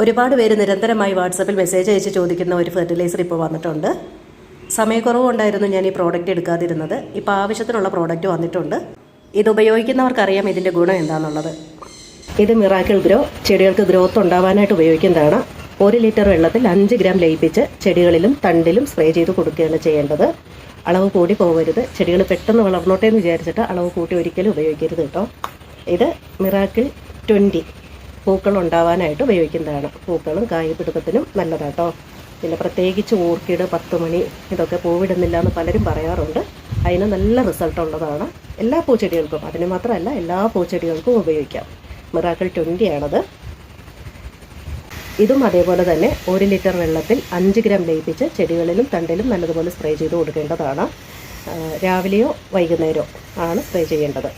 ഒരുപാട് പേര് നിരന്തരമായി വാട്സപ്പിൽ മെസ്സേജ് അയച്ച് ചോദിക്കുന്ന ഒരു ഫെർട്ടിലൈസർ ഇപ്പോൾ വന്നിട്ടുണ്ട്. സമയക്കുറവുണ്ടായിരുന്നു ഞാൻ ഈ പ്രോഡക്റ്റ് എടുക്കാതിരുന്നത്. ഇപ്പോൾ ആവശ്യത്തിനുള്ള പ്രോഡക്റ്റ് വന്നിട്ടുണ്ട്. ഇത് ഉപയോഗിക്കുന്നവർക്കറിയാം ഇതിന്റെ ഗുണം എന്താണെന്നുള്ളത്. ഇത് മിറാക്കിൾ ഗ്രോ ചെടികൾക്ക് ഗ്രോത്ത് ഉണ്ടാവാനായിട്ട് ഉപയോഗിക്കുന്നതാണ്. ഒരു ലിറ്റർ വെള്ളത്തിൽ അഞ്ച് ഗ്രാം ലയിപ്പിച്ച് ചെടികളിലും തണ്ടിലും സ്പ്രേ ചെയ്ത് കൊടുക്കുകയാണ് ചെയ്യേണ്ടത്. അളവ് കൂടി പോകരുത്. ചെടികൾ പെട്ടെന്ന് വളർന്നോട്ടെ എന്ന് വിചാരിച്ചിട്ട് അളവ് കൂട്ടി ഒരിക്കലും ഉപയോഗിക്കരുത് കേട്ടോ. ഇത് മിറാക്കിൾ ട്വന്റി പൂക്കൾ ഉണ്ടാവാനായിട്ട് ഉപയോഗിക്കുന്നതാണ്. പൂക്കളും കായ് പിടുത്തത്തിനും നല്ലതാട്ടോ. പിന്നെ പ്രത്യേകിച്ച് ഓർക്കിഡ് പത്ത് മണി ഇതൊക്കെ പൂവിടുന്നില്ല എന്ന് പലരും പറയാറുണ്ട്. അതിന് നല്ല റിസൾട്ട് ഉള്ളതാണ്. എല്ലാ പൂച്ചെടികൾക്കും അതിന് മാത്രമല്ല എല്ലാ പൂച്ചെടികൾക്കും ഉപയോഗിക്കാം. മിറാക്കിൾ ട്വന്റി ആണത്. ഇതും അതേപോലെ തന്നെ ഒരു ലിറ്റർ വെള്ളത്തിൽ അഞ്ച് ഗ്രാം ലയിപ്പിച്ച് ചെടികളിലും തണ്ടിലും നല്ലതുപോലെ സ്പ്രേ ചെയ്ത് കൊടുക്കേണ്ടതാണ്. രാവിലെയോ വൈകുന്നേരമോ ആണ് സ്പ്രേ ചെയ്യേണ്ടത്.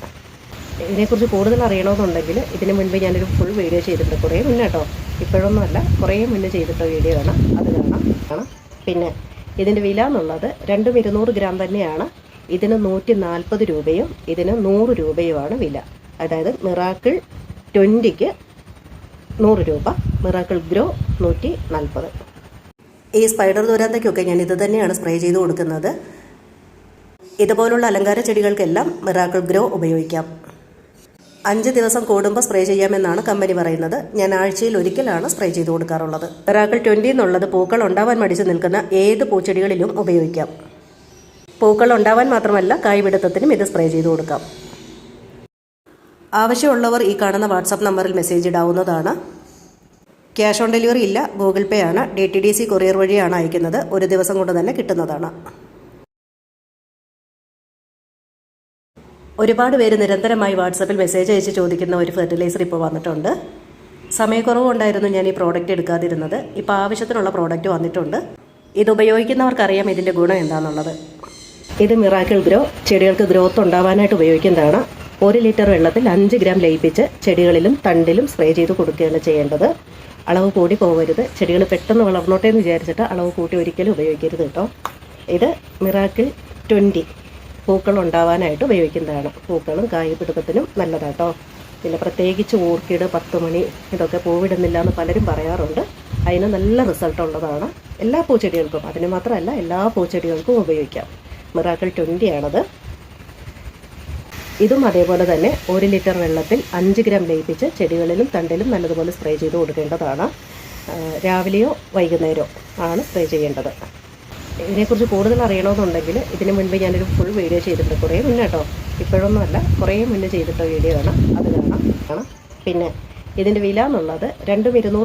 ഇതിനെക്കുറിച്ച് കൂടുതൽ അറിയണമെന്നുണ്ടെങ്കിൽ ഇതിന് മുൻപ് ഞാനൊരു ഫുൾ വീഡിയോ ചെയ്തിട്ടുണ്ട്. കുറേ മുന്നേ കേട്ടോ. ഇപ്പോഴൊന്നും അല്ല കുറേ മുന്നേ ചെയ്തിട്ട വീഡിയോ ആണ്. അത് കാണാം. കാണാം. പിന്നെ ഇതിന്റെ വില എന്നുള്ളത് രണ്ടും ഇരുന്നൂറ് ഗ്രാം തന്നെയാണ്. ഇതിന് നൂറ്റി നാൽപ്പത് രൂപയും ഇതിന് നൂറ് രൂപയുമാണ് വില. അതായത് മിറാക്കിൾ ട്വന്റിക്ക് നൂറ് രൂപ. മിറാക്കിൾ ഗ്രോ നൂറ്റി നാൽപ്പത് ഈ സ്പൈഡർ ദുരന്തയ്ക്കൊക്കെ ഞാൻ ഇത് തന്നെയാണ് സ്പ്രേ ചെയ്ത് കൊടുക്കുന്നത്. ഇതുപോലുള്ള അലങ്കാര ചെടികൾക്കെല്ലാം മിറാക്കിൾ ഗ്രോ ഉപയോഗിക്കാം. അഞ്ച് ദിവസം കൂടുമ്പോൾ സ്പ്രേ ചെയ്യാമെന്നാണ് കമ്പനി പറയുന്നത്. ഞാൻ ആഴ്ചയിൽ ഒരിക്കലാണ് സ്പ്രേ ചെയ്ത് കൊടുക്കാറുള്ളത്. ഒരാക്കൾ ട്വന്റി എന്നുള്ളത് പൂക്കൾ ഉണ്ടാവാൻ മടിച്ചു നിൽക്കുന്ന ഏത് പൂച്ചെടികളിലും ഉപയോഗിക്കാം. പൂക്കൾ ഉണ്ടാവാൻ മാത്രമല്ല കായ്പിടുത്തത്തിനും ഇത് സ്പ്രേ ചെയ്ത് കൊടുക്കാം. ആവശ്യമുള്ളവർ ഈ കാണുന്ന വാട്സാപ്പ് നമ്പറിൽ മെസ്സേജ് ഇടാവുന്നതാണ്. ക്യാഷ് ഓൺ ഡെലിവറി ഇല്ല ഗൂഗിൾ പേ ആണ്. D T D C courier വഴിയാണ് അയക്കുന്നത്. ഒരു ദിവസം കൊണ്ട് തന്നെ കിട്ടുന്നതാണ്. ഒരുപാട് പേര് നിരന്തരമായി വാട്സപ്പിൽ മെസ്സേജ് അയച്ച് ചോദിക്കുന്ന ഒരു ഫെർട്ടിലൈസർ ഇപ്പോൾ വന്നിട്ടുണ്ട്. സമയക്കുറവുണ്ടായിരുന്നു ഞാൻ ഈ പ്രോഡക്റ്റ് എടുക്കാതിരുന്നത്. ഇപ്പോൾ ആവശ്യത്തിനുള്ള പ്രോഡക്റ്റ് വന്നിട്ടുണ്ട്. ഇത് ഉപയോഗിക്കുന്നവർക്കറിയാം ഇതിന്റെ ഗുണം എന്താണെന്നുള്ളത്. ഇത് മിറാക്കിൾ ഗ്രോ ചെടികൾക്ക് ഗ്രോത്ത് ഉണ്ടാവാനായിട്ട് ഉപയോഗിക്കുന്നതാണ്. ഒരു ലിറ്റർ വെള്ളത്തിൽ അഞ്ച് ഗ്രാം ലയിപ്പിച്ച് ചെടികളിലും തണ്ടിലും സ്പ്രേ ചെയ്ത് കൊടുക്കുകയാണ് ചെയ്യേണ്ടത്. അളവ് കൂടി പോകരുത്. ചെടികൾ പെട്ടെന്ന് വളർന്നോട്ടെ എന്ന് വിചാരിച്ചിട്ട് അളവ് കൂട്ടി ഒരിക്കലും ഉപയോഗിക്കരുത് കേട്ടോ. ഇത് മിറാക്കിൾ ട്വന്റി പൂക്കൾ ഉണ്ടാവാനായിട്ട് ഉപയോഗിക്കുന്നതാണ്. പൂക്കളും കായ്പിടുത്തത്തിനും നല്ലതാട്ടോ. പിന്നെ പ്രത്യേകിച്ച് ഓർക്കിഡ് പത്ത് മണി ഇതൊക്കെ പൂവിടുന്നില്ല എന്ന് പലരും പറയാറുണ്ട്. അതിന് നല്ല റിസൾട്ട് ഉള്ളതാണ്. എല്ലാ പൂച്ചെടികൾക്കും അതിന് മാത്രമല്ല എല്ലാ പൂച്ചെടികൾക്കും ഉപയോഗിക്കാം. മിറാക്കിൾ ട്വന്റി ആണത്. ഇതും അതേപോലെ തന്നെ ഒരു ലിറ്റർ വെള്ളത്തിൽ അഞ്ച് ഗ്രാം ലയിപ്പിച്ച് ചെടികളിലും തണ്ടിലും നല്ലതുപോലെ സ്പ്രേ ചെയ്ത് കൊടുക്കേണ്ടതാണ്. രാവിലെയോ വൈകുന്നേരമോ ആണ് സ്പ്രേ ചെയ്യേണ്ടത്. ഇതിനെക്കുറിച്ച് കൂടുതൽ അറിയണമെന്നുണ്ടെങ്കിൽ ഇതിന് മുൻപ് ഞാനൊരു ഫുൾ വീഡിയോ ചെയ്തിട്ടുണ്ട്. കുറേ മുന്നേ കേട്ടോ ഇപ്പോഴൊന്നും അല്ല കുറേ മുന്നേ ചെയ്തിട്ട വീഡിയോ ആണ്. അത് കാണാം. കാണാം പിന്നെ ഇതിന്റെ വില എന്നുള്ളത് രണ്ടും ഇരുന്നൂറ്